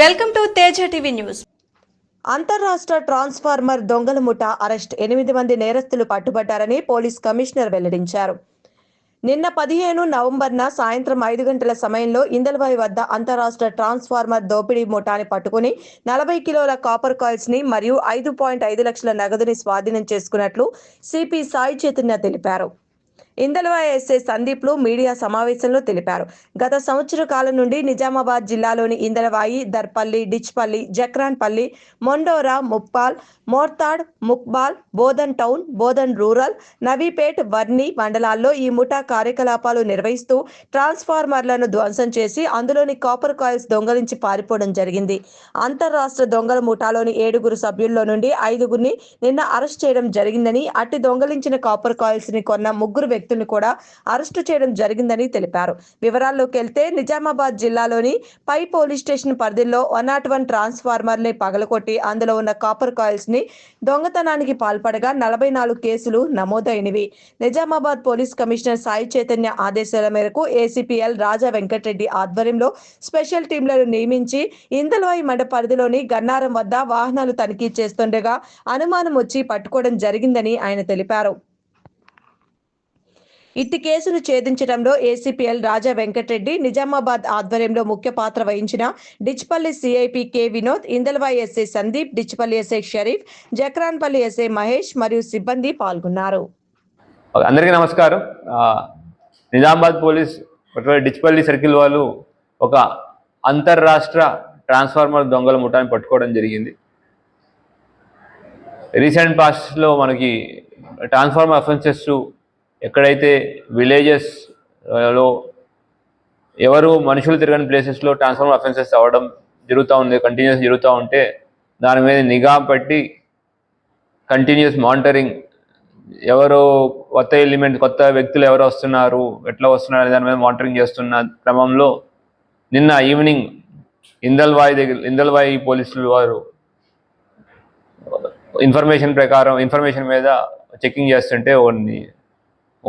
Welcome to Teja TV news. అంతర్రాష్ట్ర transformer దొంగల ముఠ అరెస్ట్. ఎనిమిది మంది నేరస్తులు పట్టుబడ్డారని పోలీస్ కమిషనర్ వెల్లడించారు. నిన్న పదిహేను నవంబర్న సాయంత్రం ఐదు గంటల సమయంలో ఇందల్వాయి వద్ద అంతరాష్ట్ర ట్రాన్స్ఫార్మర్ దోపిడీ ముఠాని పట్టుకుని నలభై కిలోల కాపర్ కాయిల్స్ని మరియు ఐదు పాయింట్ ఐదు లక్షల నగదుని స్వాధీనం చేసుకున్నట్లు సిపి సాయి చైతన్య తెలిపారు. ఇందల్వాయి ఎస్ఐ సందీప్లు మీడియా సమావేశంలో తెలిపారు. గత సంవత్సర కాలం నుండి నిజామాబాద్ జిల్లాలోని ఇందలవాయి దర్పల్లి డిచ్పల్లి జక్రాన్పల్లి మొండోరా ముప్పాల్ మోర్తాడ్ ముక్బాల్ బోధన్ టౌన్ బోధన్ రూరల్ నవీపేట్ వర్ని మండలాల్లో ఈ ముఠా కార్యకలాపాలు నిర్వహిస్తూ ట్రాన్స్ఫార్మర్లను ధ్వంసం చేసి అందులోని కాపర్ కాయిల్స్ దొంగలించి పారిపోవడం జరిగింది. అంతర్రాష్ట్ర దొంగల ముఠాలోని ఏడుగురు సభ్యుల్లో నుండి ఐదుగురిని నిన్న అరెస్ట్ చేయడం జరిగిందని అట్టి దొంగలించిన కాపర్ కాయిల్స్ని కొన్న ముగ్గురు వ్యక్తుల్ని కూడా అరెస్టు చేయడం జరిగిందని తెలిపారు. వివరాల్లోకి వెళ్తే నిజామాబాద్ జిల్లాలోని పై పోలీస్ స్టేషన్ పరిధిలో వన్ నాట్ వన్ ట్రాన్స్ఫార్మర్ని పగలకొట్టి అందులో ఉన్న కాపర్ కాయిల్స్ని దొంగతనానికి పాల్పడగా నలభై నాలుగు కేసులు నమోదైనవి. నిజామాబాద్ పోలీస్ కమిషనర్ సాయి చైతన్య ఆదేశాల మేరకు ఏసీపీఎల్ రాజా వెంకటరెడ్డి ఆధ్వర్యంలో స్పెషల్ టీంలను నియమించి ఇందల్వాయి మండ పరిధిలోని గన్నారం వద్ద వాహనాలు తనిఖీ చేస్తుండగా అనుమానం వచ్చి పట్టుకోవడం జరిగిందని ఆయన తెలిపారు. ఇట్టి కేసును ఛేదించడంలో ఏసీపీఎల్ రాజా వెంకటరెడ్డి నిజామాబాద్ ఆధ్వర్యంలో ముఖ్య పాత్ర వహించిన Dichpalli CIP K Vinod Indalwai SI Sandeep Dichpalli SI Sharif Jakranpalli SI Mahesh మరియు సిబ్బంది పాల్గొన్నారు. అందరికీ నమస్కారం. నిజామాబాద్ పోలీస్ డిచ్పల్లి సర్కిల్ వాళ్ళు ఒక అంతర్రాష్ట్ర ట్రాన్స్ఫార్మర్ దొంగల ముఠాన్ని పట్టుకోవడం జరిగింది. రీసెంట్ పాస్ట్లో మనకి ట్రాన్స్ఫార్మర్ అఫెన్సెస్ ఎక్కడైతే విలేజెస్ uh, లో ఎవరు మనుషులు తిరగని ప్లేసెస్లో ట్రాన్స్ఫార్మర్ అఫెన్సెస్ అవ్వడం జరుగుతూ ఉంది కంటిన్యూస్ జరుగుతూ ఉంటే దాని మీద నిఘా పెట్టి కంటిన్యూస్ మానిటరింగ్ ఎవరు కొత్త ఎలిమెంట్ కొత్త వ్యక్తులు ఎవరు వస్తున్నారు ఎట్లా వస్తున్నారు అనే దాని మీద మానిటరింగ్ చేస్తున్న క్రమంలో నిన్న ఈవినింగ్ ఇందల్వాయి దగ్గర ఇందల్వాయి పోలీసులు వారు ఇన్ఫర్మేషన్ ప్రకారం ఇన్ఫర్మేషన్ మీద చెకింగ్ చేస్తుంటే ఒకరిని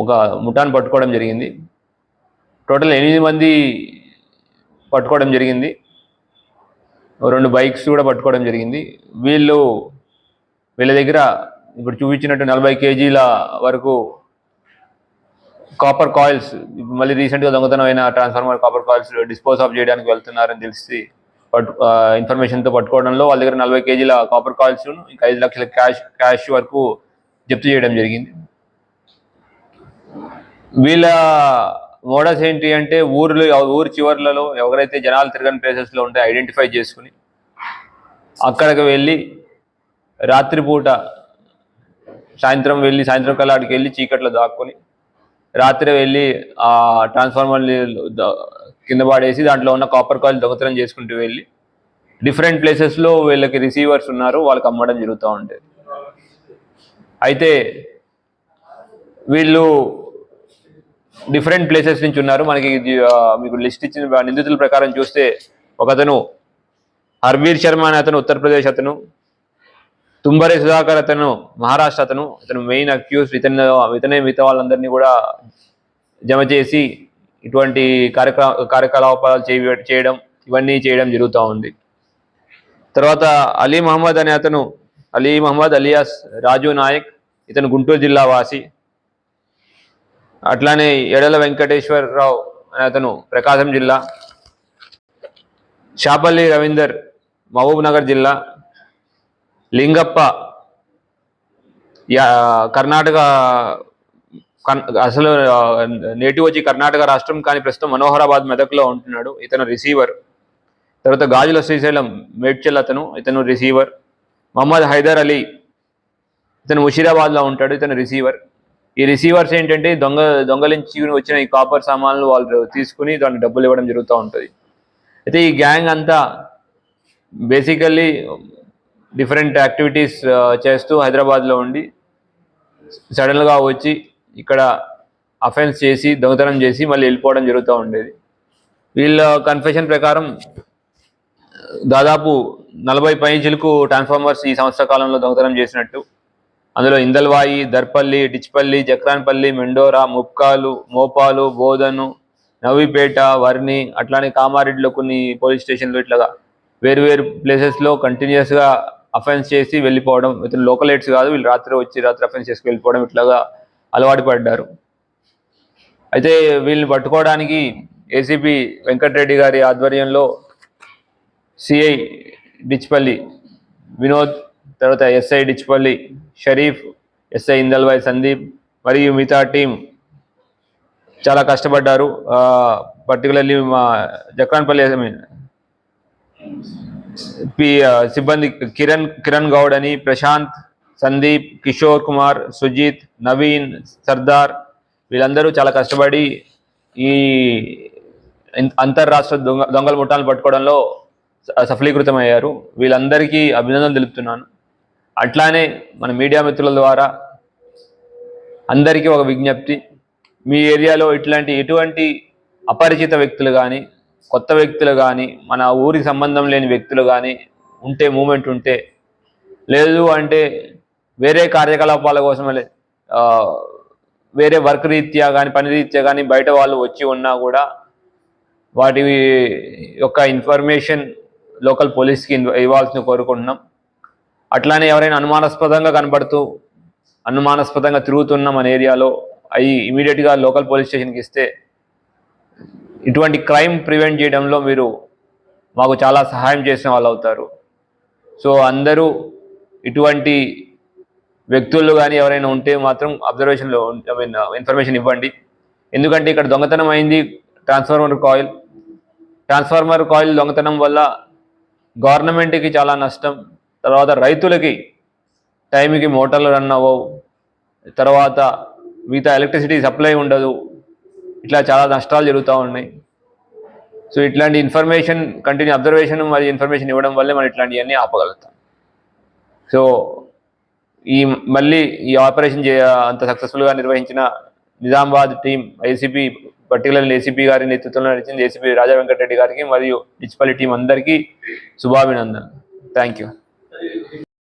ఒక ముఠాను పట్టుకోవడం జరిగింది. టోటల్ ఎనిమిది మంది పట్టుకోవడం జరిగింది. రెండు బైక్స్ కూడా పట్టుకోవడం జరిగింది. వీళ్ళు వీళ్ళ దగ్గర ఇప్పుడు చూపించినట్టు నలభై కేజీల వరకు కాపర్ కాయిల్స్ మళ్ళీ రీసెంట్గా దొంగతనమైన transformer copper coils dispose of చేయడానికి వెళ్తున్నారని తెలిసి పట్టు ఇన్ఫర్మేషన్తో పట్టుకోవడంలో వాళ్ళ దగ్గర నలభై కేజీల కాపర్ కాయిల్స్ ఇంకా ఐదు లక్షల క్యాష్ క్యాష్ వరకు జప్తు చేయడం జరిగింది. వీళ్ళ మోడల్స్ ఏంటి అంటే ఊర్లో ఊరు చివర్లలో ఎవరైతే జనాలు తిరగని ప్లేసెస్లో ఉంటే ఐడెంటిఫై చేసుకుని అక్కడికి వెళ్ళి రాత్రిపూట సాయంత్రం వెళ్ళి సాయంత్రం కల్లా అక్కడికి వెళ్ళి చీకట్లో దాక్కొని రాత్రి వెళ్ళి ఆ ట్రాన్స్ఫార్మర్ కింద పాడేసి దాంట్లో ఉన్న కాపర్ కాయిల్ దొంగతనం చేసుకుంటూ వెళ్ళి డిఫరెంట్ ప్లేసెస్లో వీళ్ళకి రిసీవర్స్ ఉన్నారు వాళ్ళకి అమ్మడం జరుగుతూ ఉంటుంది. అయితే వీళ్ళు డిఫరెంట్ ప్లేసెస్ నుంచి ఉన్నారు. మనకి మీకు లిస్ట్ ఇచ్చిన నిందితుల ప్రకారం చూస్తే ఒకతను హర్వీర్ శర్మ అనే అతను ఉత్తరప్రదేశ్ అతను తుంబరే సుధాకర్ అతను మహారాష్ట్ర అతను అతను మెయిన్ అక్యూస్ ఇతను ఇతనే మిగతా వాళ్ళందరినీ కూడా జమ చేసి ఇటువంటి కార్యక్రమ కార్యకలాపాలు చేయడం ఇవన్నీ చేయడం జరుగుతూ ఉంది. తర్వాత అలీ మహమ్మద్ అనే అతను అలీ మహమ్మద్ అలియాస్ రాజు నాయక్ ఇతను గుంటూరు జిల్లా వాసి. అట్లానే ఎడల వెంకటేశ్వరరావు అనే అతను ప్రకాశం జిల్లా షాపల్లి రవీందర్ మహబూబ్ నగర్ జిల్లా లింగప్ప యా కర్ణాటక అసలు నేటివ్ వచ్చి కర్ణాటక రాష్ట్రం కానీ ప్రస్తుతం మనోహరాబాద్ మెదక్లో ఉంటున్నాడు. ఇతను రిసీవర్. తర్వాత గాజుల శ్రీశైలం మేడ్చల్ అతను ఇతను రిసీవర్. మహమ్మద్ హైదర్ అలీ ఇతను ముషీరాబాద్లో ఉంటాడు ఇతను రిసీవర్. ఈ రిసీవర్స్ ఏంటంటే దొంగ దొంగలించి వచ్చిన ఈ కాపర్ సామాన్లు వాళ్ళు తీసుకుని దానికి డబ్బులు ఇవ్వడం జరుగుతూ ఉంటుంది. అయితే ఈ గ్యాంగ్ అంతా బేసికల్లీ డిఫరెంట్ యాక్టివిటీస్ చేస్తూ హైదరాబాద్లో ఉండి సడన్గా వచ్చి ఇక్కడ అఫెన్స్ చేసి దొంగతనం చేసి మళ్ళీ వెళ్ళిపోవడం జరుగుతూ ఉండేది. వీళ్ళ కన్ఫెషన్ ప్రకారం దాదాపు నలభై పైచిలకు ట్రాన్స్ఫార్మర్స్ ఈ సంవత్సర కాలంలో దొంగతనం చేసినట్టు అందులో ఇందల్వాయి దర్పల్లి డిచ్పల్లి జక్రాన్పల్లి మెండోరా ముప్కాలు మోపాలు బోధను నవీపేట వర్ని అట్లానే కామారెడ్డిలో కొన్ని పోలీస్ స్టేషన్లు ఇట్లాగా వేరు వేరు ప్లేసెస్లో కంటిన్యూస్గా అఫెన్స్ చేసి వెళ్ళిపోవడం ఇతను లోకల్ ఎయిడ్స్ కాదు వీళ్ళు రాత్రి వచ్చి రాత్రి అఫెన్స్ చేసుకు వెళ్ళిపోవడం ఇట్లాగా అలవాటు పడ్డారు. అయితే వీళ్ళని పట్టుకోవడానికి ఏసీపీ వెంకటరెడ్డి గారి ఆధ్వర్యంలో సిఐ డిచ్పల్లి వినోద్ తర్వాత ఎస్ఐ డిచ్పల్లి షరీఫ్ ఎస్ఐ ఇందల్బాయ్ సందీప్ మరియు మిగతా టీం చాలా కష్టపడ్డారు. పర్టికులర్లీ మా జక్రాన్పల్లి ఐ మీన్ పి సిబ్బంది కిరణ్ కిరణ్ గౌడ్ అని ప్రశాంత్ సందీప్ కిషోర్ కుమార్ సుజిత్ నవీన్ సర్దార్ వీళ్ళందరూ చాలా కష్టపడి ఈ అంతర్రాష్ట్ర దొంగ దొంగల ముఠాలను పట్టుకోవడంలో స- సఫలీకృతమయ్యారు. వీళ్ళందరికీ అభినందనలు తెలుపుతున్నాను. అట్లానే మన మీడియా మిత్రుల ద్వారా అందరికీ ఒక విజ్ఞప్తి. మీ ఏరియాలో ఇట్లాంటి ఎటువంటి అపరిచిత వ్యక్తులు కానీ కొత్త వ్యక్తులు కానీ మన ఊరికి సంబంధం లేని వ్యక్తులు కానీ ఉంటే మూమెంట్ ఉంటే లేదు అంటే వేరే కార్యకలాపాల కోసం వేరే వర్క్ రీత్యా కానీ పని రీత్యా కానీ బయట వాళ్ళు వచ్చి ఉన్నా కూడా వాటి యొక్క ఇన్ఫర్మేషన్ లోకల్ పోలీస్కి ఇవ్వాల్సిన కోరుకుంటున్నాం. అట్లానే ఎవరైనా అనుమానాస్పదంగా కనబడుతూ అనుమానాస్పదంగా తిరుగుతున్న మన ఏరియాలో అవి ఇమీడియట్గా లోకల్ పోలీస్ స్టేషన్కి ఇస్తే ఇటువంటి క్రైమ్ ప్రివెంట్ చేయడంలో మీరు మాకు చాలా సహాయం చేసిన వాళ్ళు అవుతారు. సో అందరూ ఇటువంటి వ్యక్తులు కానీ ఎవరైనా ఉంటే మాత్రం అబ్జర్వేషన్లో ఐ మీన్ ఇన్ఫర్మేషన్ ఇవ్వండి. ఎందుకంటే ఇక్కడ దొంగతనం అయింది ట్రాన్స్ఫార్మర్ కాయిల్. ట్రాన్స్ఫార్మర్ కాయిల్ దొంగతనం వల్ల గవర్నమెంట్కి చాలా నష్టం. తర్వాత రైతులకి టైంకి మోటార్లు రన్ అవ్వవు. తర్వాత మిగతా ఎలక్ట్రిసిటీ సప్లై ఉండదు. ఇట్లా చాలా నష్టాలు జరుగుతూ ఉన్నాయి. సో ఇట్లాంటి ఇన్ఫర్మేషన్ కంటిన్యూ అబ్జర్వేషన్ మరియు ఇన్ఫర్మేషన్ ఇవ్వడం వల్లే మనం ఇట్లాంటివన్నీ ఆపగలుగుతాం. సో ఈ మళ్ళీ ఈ ఆపరేషన్ చే అంత సక్సెస్ఫుల్గా నిర్వహించిన Nizamabad team ACP particular ACP గారి నేతృత్వంలో నడిచింది ఏసీపీ రాజా వెంకటరెడ్డి గారికి మరియు మున్సిపాలిటీ టీం అందరికీ శుభాభినందన థ్యాంక్ యూ.